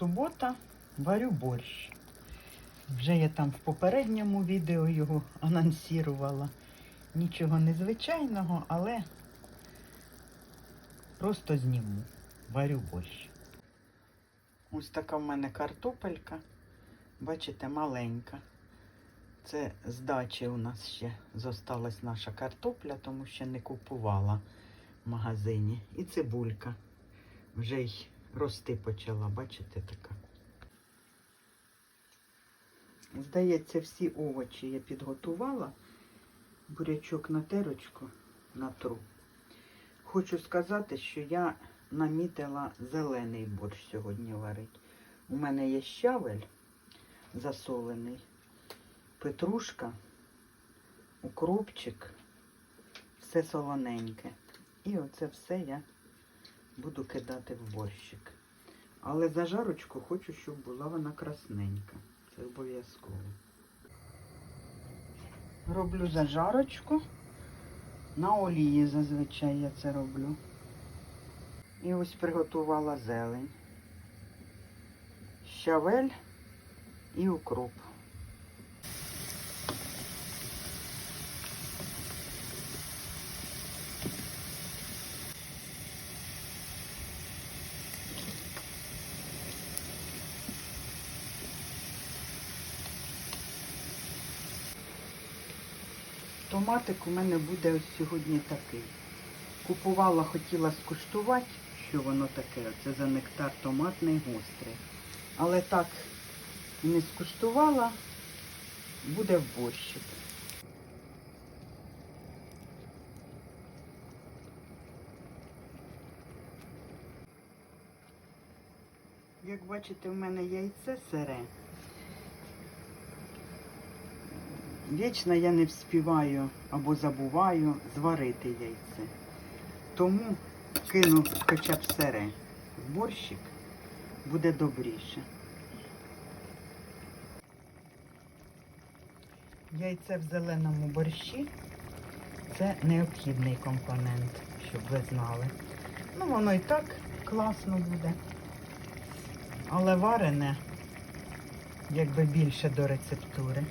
субота, варю борщ. Вже я там в попередньому відео його анонсувала. Нічого незвичайного, але просто зніму. Варю борщ. Ось така в мене картопелька. Бачите, маленька. Це з дачі у нас ще зосталась наша картопля, тому що не купувала в магазині. І цибулька. Вже й рости почала, бачите, така. Здається, всі овочі я підготувала. Бурячок на терочку натру. Хочу сказати, що я намітила зелений борщ сьогодні варить. У мене є щавель засолений, петрушка, укропчик, все солоненьке. І оце все я буду кидати в борщик. Але зажарочку хочу, щоб була вона красненька. Це обов'язково. Роблю зажарочку. На олії зазвичай я це роблю. І ось приготувала зелень. Щавель і укроп. Томатик у мене буде ось сьогодні такий. Купувала, хотіла скуштувати, що воно таке. Це за нектар томатний гострий. Але так не скуштувала, буде в борщик. Як бачите, в мене яйце сире. Вічно я не вспіваю або забуваю зварити яйце. Тому кину хоча б сире в борщик, буде добріше. Яйце в зеленому борщі це необхідний компонент, щоб ви знали. Ну, воно і так класно буде. Але варене, якби більше до рецептури.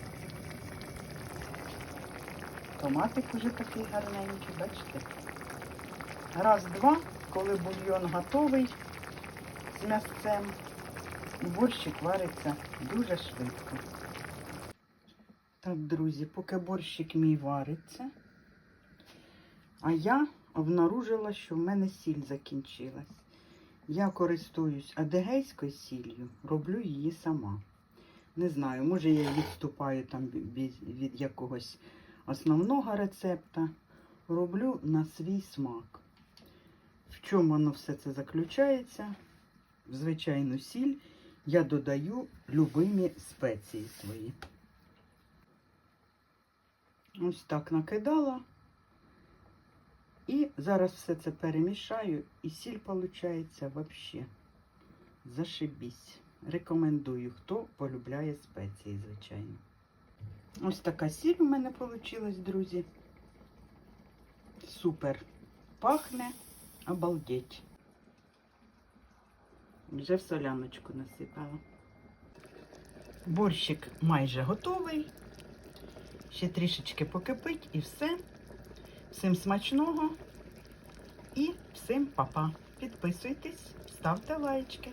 Томатик уже такий гарненький, бачите? Раз-два, коли бульйон готовий з м'ясцем, борщик вариться дуже швидко. Так, друзі, поки борщик мій вариться, а я обнаружила, що в мене сіль закінчилась. Я користуюсь адегейською сіллю, роблю її сама. Не знаю, може я відступаю там від, якогось основного рецепта. Роблю на свій смак. В чому воно все це заключається? В звичайну сіль я додаю любимі спеції свої. Ось так накидала. І зараз все це перемішаю, і сіль виходить взагалі. Зашибісь. Рекомендую, хто полюбляє спеції, звичайно. Ось така сіль у мене вийшла, друзі. Супер. Пахне обалдеть. Вже в соляночку насипала. Борщик майже готовий. Ще трішечки покипить і все. Всім смачного і всім па-па. Підписуйтесь, ставте лайчки.